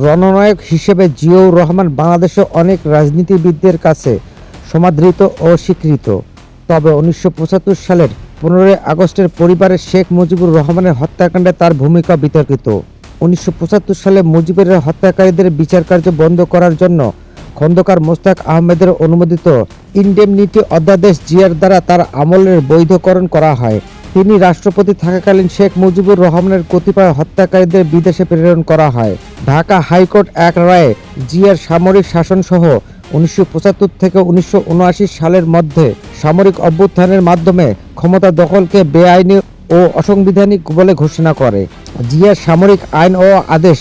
রণনায়ক হিসেবে জিয়াউর রহমান বাংলাদেশে অনেক রাজনীতিবিদদের কাছে সমাদৃত ও স্বীকৃত। তবে উনিশশো পঁচাত্তর সালের পনেরোই আগস্টের পরিবারের শেখ মুজিবুর রহমানের হত্যাকাণ্ডে তার ভূমিকা বিতর্কিত। উনিশশো পঁচাত্তর সালে মুজিবের হত্যাকারীদের বিচার কার্য বন্ধ করার জন্য খন্দকার মোস্তাক আহমেদের অনুমোদিত ইনডেমনিটি অধ্যাদেশ জিয়ার দ্বারা তার আমলের বৈধকরণ করা হয়। তিনি রাষ্ট্রপতি থাকাকালীন শেখ মুজিবুর রহমানের কতিপয় হত্যাকারীদের বিদেশে প্রেরণ করা হয়। ঢাকা হাইকোর্ট এক রায়ে জিয়ার সামরিক শাসনসহ উনিশশো পঁচাত্তর থেকে উনিশশো উনআশি সালের মধ্যে সামরিক অভ্যুত্থানের মাধ্যমে ক্ষমতা দখলকে বেআইনি ও অসাংবিধানিক বলে ঘোষণা করে। জিয়ার সামরিক আইন ও আদেশ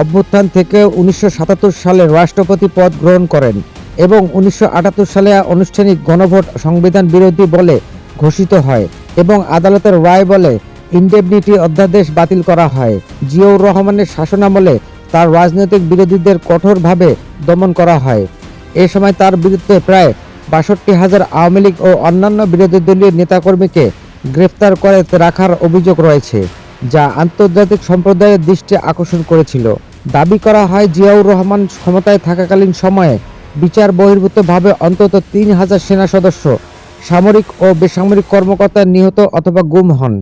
অভ্যুত্থান থেকে উনিশশো সাতাত্তর সালে রাষ্ট্রপতি পদ গ্রহণ করেন এবং উনিশশো আটাত্তর সালে আনুষ্ঠানিক গণভোট সংবিধান বিরোধী বলে ঘোষিত হয় এবং আদালতের রায় বলে ইনডেমনিটি অধ্যাদেশ বাতিল করা হয়। জিয়াউর রহমানের শাসনামলে তার রাজনৈতিক বিরোধীদের কঠোরভাবে দমন করা হয়। এ সময় তার বিরুদ্ধে প্রায় বাষট্টি হাজার আওয়ামী লীগ ও অন্যান্য বিরোধী দলীয় নেতাকর্মীকে গ্রেফতার করে রাখার অভিযোগ রয়েছে, যা আন্তর্জাতিক সম্প্রদায়ের দৃষ্টি আকর্ষণ করেছিল। দাবি করা হয়, জিয়াউর রহমান ক্ষমতায় থাকাকালীন সময়ে বিচার বহির্ভূতভাবে অন্তত তিন হাজার সেনা সদস্য, সামরিক ও বেসামরিক কর্মকর্তা নিহত অথবা গুম হন।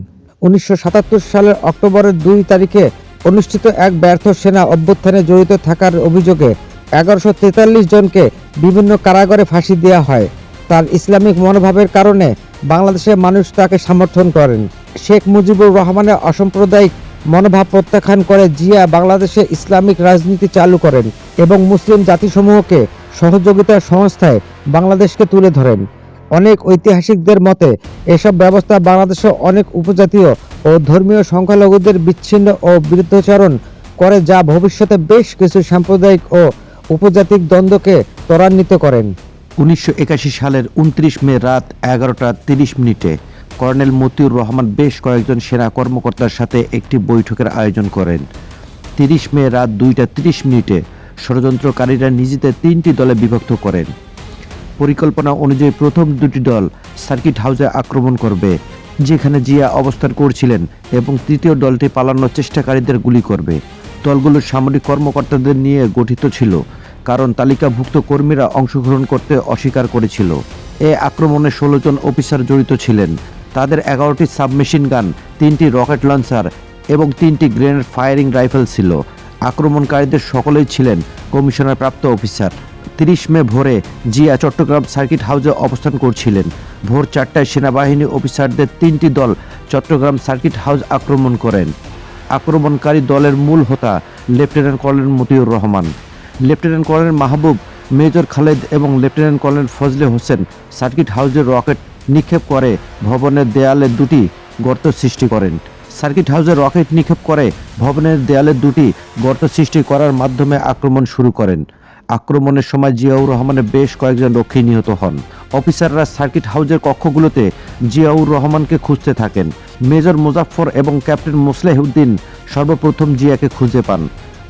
উনিশশো সাতাত্তর সালের অক্টোবরের দুই তারিখে অনুষ্ঠিত এক ব্যর্থ সেনা অভ্যুত্থানে জড়িত থাকার অভিযোগে এগারোশো তেতাল্লিশ জনকে বিভিন্ন কারাগারে ফাঁসি দেওয়া হয়। তার ইসলামিক মনোভাবের কারণে বাংলাদেশের মানুষ তাকে সমর্থন করেন। শেখ মুজিবুর রহমানের অসাম্প্রদায়িক মনোভাব প্রত্যাখ্যান করে জিয়া বাংলাদেশে ইসলামিক রাজনীতি চালু করেন এবং মুসলিম জাতিসমূহকে সহযোগিতার সংস্থায় বাংলাদেশকে তুলে ধরেন। অনেক ঐতিহাসিকদের মতে, এসব ব্যবস্থা বাংলাদেশে অনেক উপজাতীয় ও ধর্মীয় সংখ্যালঘুদের বিচ্ছিন্ন ও বিরুদ্ধাচরণ করে যা ভবিষ্যতে বেশ কিছু সাম্প্রদায়িক ও উপজাতিক দ্বন্দ্বকে ত্বরান্বিত করেন। উনিশশো একাশি সালের উনত্রিশ মে রাত এগারোটা তিরিশ মিনিটে কর্নেল মতিউর রহমান বেশ কয়েকজন সেনা কর্মকর্তার সাথে একটি বৈঠকের আয়োজন করেন। তিরিশ মে রাত দুইটা তিরিশ মিনিটে ষড়যন্ত্রকারীরা নিজেদের তিনটি দলে বিভক্ত করেন। পরিকল্পনা অনুযায়ী প্রথম দুটি দল সার্কিট হাউসে আক্রমণ করবে। যেখানে জিয়া অবস্থান করছিলেন এবং তৃতীয় দলটি পালানোর চেষ্টাকারীদের গুলি করবে। দলগুলো সামরিক কর্মকর্তাদের নিয়ে গঠিত ছিল, কারণ তালিকাভুক্ত কর্মীরা অংশগ্রহণ করতে অস্বীকার করেছিল। এ আক্রমণে ষোলো জন অফিসার জড়িত ছিলেন। তাদের এগারোটি সাবমেশিন গান, তিনটি রকেট লঞ্চার এবং তিনটি গ্রেনেড ফায়ারিং রাইফেল ছিল। আক্রমণকারীদের সকলেই ছিলেন কমিশনার প্রাপ্ত অফিসার। তিরিশ মে ভোরে জিয়া চট্টগ্রাম সার্কিট হাউসে অবস্থান করছিলেন। ভোর চারটায় সেনাবাহিনী অফিসারদের তিনটি দল চট্টগ্রাম সার্কিট হাউস আক্রমণ করেন। আক্রমণকারী দলের মূল হোতা lieutenant colonel Matiur Rahman. Lieutenant colonel Mahbub, major Khaled এবং lieutenant colonel Fazle Hossain circuit হাউসের রকেট নিক্ষেপ করে ভবনের দেয়ালে দুটি গর্ত সৃষ্টি করেন। সার্কিট হাউসে রকেট নিক্ষেপ করে ভবনের দেয়ালে দুটি গর্ত সৃষ্টি করার মাধ্যমে আক্রমণ শুরু করেন। আক্রমণের সময় জিয়াউর রহমানের বেশ কয়েকজন রক্ষী নিহত হন। অফিসাররা সার্কিট হাউজের কক্ষগুলোতে জিয়াউর রহমানকে খুঁজতে থাকেন। মেজর মুজাফফর এবং ক্যাপ্টেন মোসলেহ উদ্দিন সর্বপ্রথম জিয়াকে খুঁজে পান।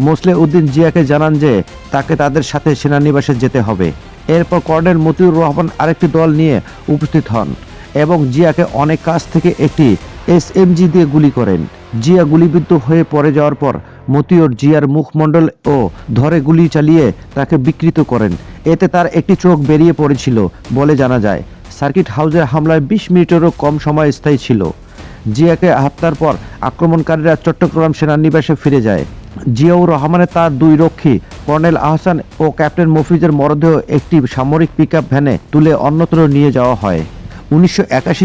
মোসলে উদ্দিন জিয়াকে জানান যে, তাকে তাদের সাথে সেনানিবাসে যেতে হবে। এরপর কর্নেল মতিউর রহমান আরেকটি দল নিয়ে উপস্থিত হন এবং জিয়াকে অনেক কাছ থেকে একটি এসএমজি দিয়ে গুলি করেন। জিয়া গুলিবিদ্ধ হয়ে পড়ে যাওয়ার পর মতিউর জিয়ার মুখমণ্ডল ও ধরে গুলি চালিয়ে তাকে বিকৃত করেন। এতে তার একটি চোখ বেরিয়ে পড়েছিল বলে জানা যায়। সার্কিট হাউসের হামলায় বিশ মিনিটেরও কম সময় স্থায়ী ছিল। জিয়াকে হত্যার পর আক্রমণকারীরা চট্টগ্রাম সেনানিবাসে ফিরে যায়। জিয়াউর রহমানের তার দুই রক্ষী, কর্নেল আহসান ও ক্যাপ্টেন মফিজের মরদেহ একটি সামরিক পিকআপ ভ্যানে তুলে অন্যত্র নিয়ে যাওয়া হয়। উনিশশো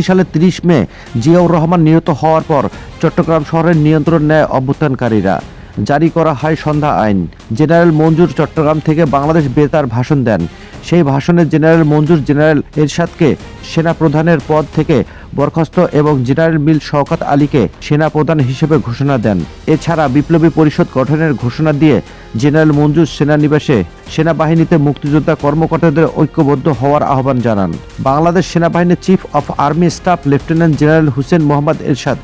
সালের তিরিশ মে জিয়াউর রহমান নিহত হওয়ার পর চট্টগ্রাম শহরের নিয়ন্ত্রণ নেয় অভ্যুত্থানকারীরা। জারি করা হয় সন্ধ্যা আইন। জেনারেল মঞ্জুর চট্টগ্রাম থেকে বাংলাদেশ বেতার ভাষণ দেন। সেই ভাষণে জেনারেল মঞ্জুর জেনারেল এরশাদকে সেনা প্রধানের পদ থেকে বরখাস্ত এবং জেনারেল মিল শওকত আলীকে সেনা প্রধান হিসেবে ঘোষণা দেন। এছাড়া বিপ্লবী পরিষদ গঠনের ঘোষণা দিয়ে জেনারেল মঞ্জুর সেনানিবাসে সেনাবাহিনীতে মুক্তিযোদ্ধা কর্মকর্তাদের ঐক্যবদ্ধ হওয়ার আহ্বান জানান। বাংলাদেশ সেনাবাহিনীর chief of army staff lieutenant general Hussain Muhammad Ershad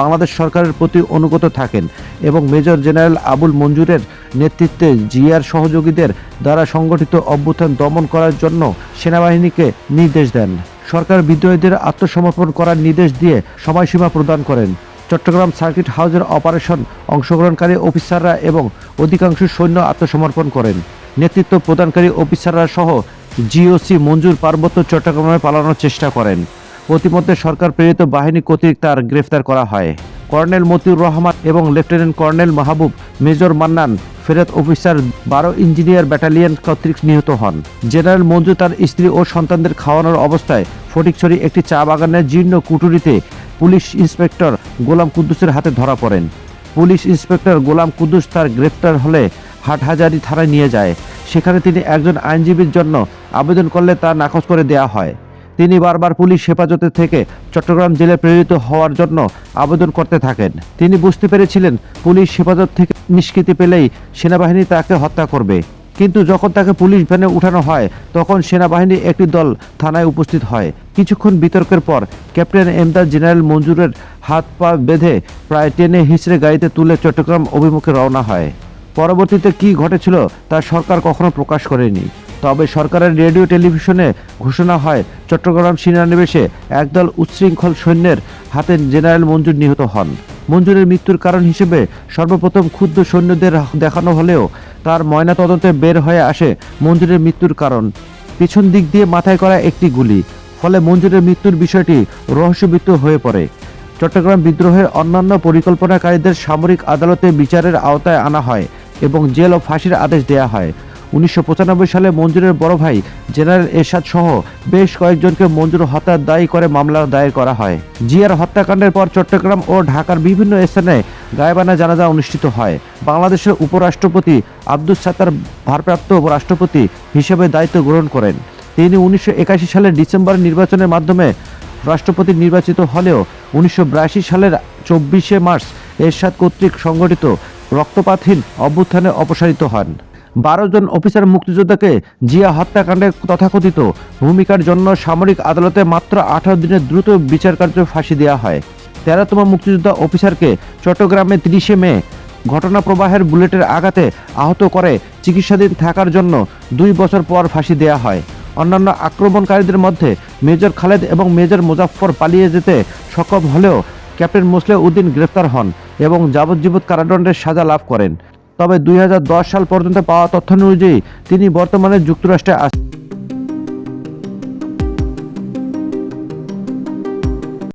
Bangladesh সরকারের প্রতি অনুগত থাকেন এবং মেজর জেনারেল আবুল মঞ্জুরের নেতৃত্বে জিয়ার সহযোগীদের দ্বারা সংগঠিত অভ্যুত্থান দমন করার জন্য সেনাবাহিনীকে নির্দেশ দেন। সরকার বিদ্রোহীদের আত্মসমর্পণ করার নির্দেশ দিয়ে সময়সীমা প্রদান করেন। চট্টগ্রাম সার্কিট হাউসের অপারেশন অংশগ্রহণকারী অফিসাররা এবং অধিকাংশ সৈন্য আত্মসমর্পণ করেন। নেতৃত্ব প্রদানকারী অফিসাররা সহ জিওসি মঞ্জুর পার্বত্য চট্টগ্রামে পালানোর চেষ্টা করেন। প্রতিমধ্যে সরকার প্রেরিত বাহিনী কর্তৃক তার গ্রেফতার করা হয়। কর্নেল মতিউর রহমান এবং lieutenant colonel Mahbub major Mannan ফেরত অফিসার বারো ইঞ্জিনিয়ার ব্যাটালিয়ন কর্তৃক নিহত হন। জেনারেল মঞ্জু তার স্ত্রী ও সন্তানদের খাওয়ানোর অবস্থায় ফটিকছড়ি একটি চা বাগানের জীর্ণ কুটুরিতে পুলিশ ইন্সপেক্টর গোলাম কুদ্দুসের হাতে ধরা পড়েন। পুলিশ ইন্সপেক্টর গোলাম কুদ্দুস তার গ্রেফতার হলে হাটহাজারি থানায় নিয়ে যায়। সেখানে তিনি একজন আইনজীবীর জন্য আবেদন করলে তা নাকচ করে দেয়া হয়। তিনি বারবার পুলিশ হেফাজতে থেকে চট্টগ্রাম জেলে প্রেরিত হওয়ার জন্য আবেদন করতে থাকেন। তিনি বুঝতে পেরেছিলেন পুলিশ হেফাজত থেকে নিষ্কৃতি পেলেই সেনাবাহিনী তাকে হত্যা করবে। কিন্তু যখন তাকে পুলিশ ভ্যানে উঠানো হয়, তখন সেনাবাহিনী একটি দল থানায় উপস্থিত হয়। কিছুক্ষণ বিতর্কের পর ক্যাপ্টেন এমদাদ জেনারেল মঞ্জুরের হাত পা বেঁধে প্রায় টেনে হিঁচড়ে গাড়িতে তুলে চট্টগ্রাম অভিমুখে রওনা হয়। পরবর্তীতে কি ঘটেছিল তা সরকার কখনো প্রকাশ করেনি। তবে সরকারের রেডিও টেলিভিশনে ঘোষণা হয়, চট্টগ্রাম সেনানিবেশে একদল উচ্ছৃঙ্খল সৈন্যের হাতে জেনারেল মঞ্জুর নিহত হন। মঞ্জুরের মৃত্যুর কারণ হিসেবে সর্বপ্রথম ক্ষুদ্র সৈন্যদের দেখানো হলেও তার ময়না তদন্তে বের হয়ে আসে মঞ্জুরের মৃত্যুর কারণ। পিছন দিক দিয়ে মাথায় করা একটি গুলি, ফলে মঞ্জুরের মৃত্যুর বিষয়টি রহস্যবৃত্ত হয়ে পড়ে। চট্টগ্রাম বিদ্রোহের অন্যান্য পরিকল্পনাকারীদের সামরিক আদালতে বিচারের আওতায় আনা হয় এবং জেল ও ফাঁসির আদেশ দেয়া হয়। উনিশশো পঁচানব্বই সালে মঞ্জুরের বড় ভাই জেনারেল এরশাদ সহ বেশ কয়েকজনকে মঞ্জুর হত্যার দায়ী করে মামলা দায়ের করা হয়। জিয়ার হত্যাকাণ্ডের পর চট্টগ্রাম ও ঢাকার বিভিন্ন স্থানে গায়েবানা জানাজা অনুষ্ঠিত হয়। বাংলাদেশের উপরাষ্ট্রপতি আব্দুস সাত্তার ভারপ্রাপ্ত রাষ্ট্রপতি হিসেবে দায়িত্ব গ্রহণ করেন। তিনি উনিশশো একাশি সালের ডিসেম্বর নির্বাচনের মাধ্যমে রাষ্ট্রপতি নির্বাচিত হলেও উনিশশো বিরাশি সালের চব্বিশে মার্চ এরশাদ কর্তৃক সংগঠিত রক্তপাতহীন অভ্যুত্থানে অপসারিত হন। বারো জন অফিসার মুক্তিযোদ্ধাকে জিয়া হত্যাকাণ্ডের তথাকথিত। ভূমিকার জন্য সামরিক আদালতে মাত্র আঠারো দিনের দ্রুত বিচার কার্য ফাঁসি দেওয়া হয়। তেরোতম মুক্তিযোদ্ধা অফিসারকে চট্টগ্রামে তিরিশে মে ঘটনা প্রবাহের বুলেটের আঘাতে আহত করে চিকিৎসাধীন থাকার জন্য দুই বছর পর ফাঁসি দেওয়া হয়। অন্যান্য আক্রমণকারীদের মধ্যে মেজর খালেদ এবং মেজর মুজাফফর পালিয়ে যেতে সক্ষম হলেও ক্যাপ্টেন মোসলে উদ্দিন গ্রেফতার হন এবং যাবজ্জীবন কারাদণ্ডের সাজা লাভ করেন। তবে দুই হাজার দশ সাল পর্যন্ত পাওয়া তথ্য অনুযায়ী তিনি বর্তমানে যুক্তরাষ্ট্রে আছেন।